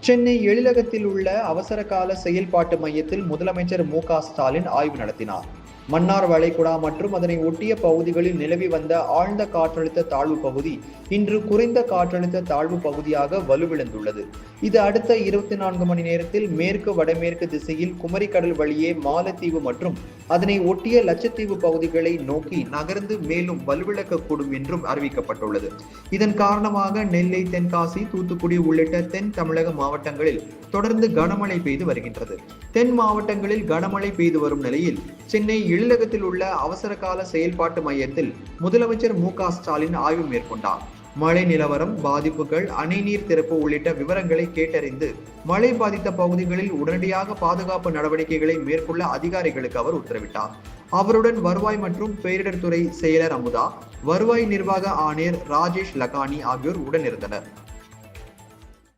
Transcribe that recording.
சென்னை எழிலகத்தில் உள்ள அவசர கால செயல்பாட்டு மையத்தில் முதலமைச்சர் மு க ஸ்டாலின் ஆய்வு நடத்தினார். மன்னார் வளைகுடா மற்றும் அதனை ஒட்டிய பகுதிகளில் நிலவி வந்த ஆழ்ந்த காற்றழுத்த தாழ்வு பகுதி இன்று குறைந்த காற்றழுத்த தாழ்வு பகுதியாக வலுவிழந்துள்ளது. இது அடுத்த இருபத்தி நான்கு மணி நேரத்தில் மேற்கு வடமேற்கு திசையில் குமரிக்கடல் வழியே மாலத்தீவு மற்றும் அதனை ஒட்டிய லட்சத்தீவு பகுதிகளை நோக்கி நகர்ந்து மேலும் வலுவிழக்கக்கூடும் என்றும் அறிவிக்கப்பட்டுள்ளது. இதன் காரணமாக நெல்லை தென்காசி தூத்துக்குடி உள்ளிட்ட தென் தமிழக மாவட்டங்களில் தொடர்ந்து கனமழை பெய்து வருகின்றது. தென் மாவட்டங்களில் கனமழை பெய்து வரும் நிலையில் சென்னை எழிலகத்தில் உள்ள அவசர கால செயல்பாட்டு மையத்தில் முதலமைச்சர் மு ஸ்டாலின் ஆய்வு மேற்கொண்டார். மழை நிலவரம் பாதிப்புகள் அணை நீர் திறப்பு உள்ளிட்ட விவரங்களை கேட்டறிந்து மழை பாதித்த பகுதிகளில் உடனடியாக பாதுகாப்பு நடவடிக்கைகளை மேற்கொள்ள அதிகாரிகளுக்கு அவர் உத்தரவிட்டார். அவருடன் வருவாய் மற்றும் பேரிடர் துறை செயலர் அமுதா வருவாய் நிர்வாக ஆணையர் ராஜேஷ் லகானி ஆகியோர் உடனிருந்தனர்.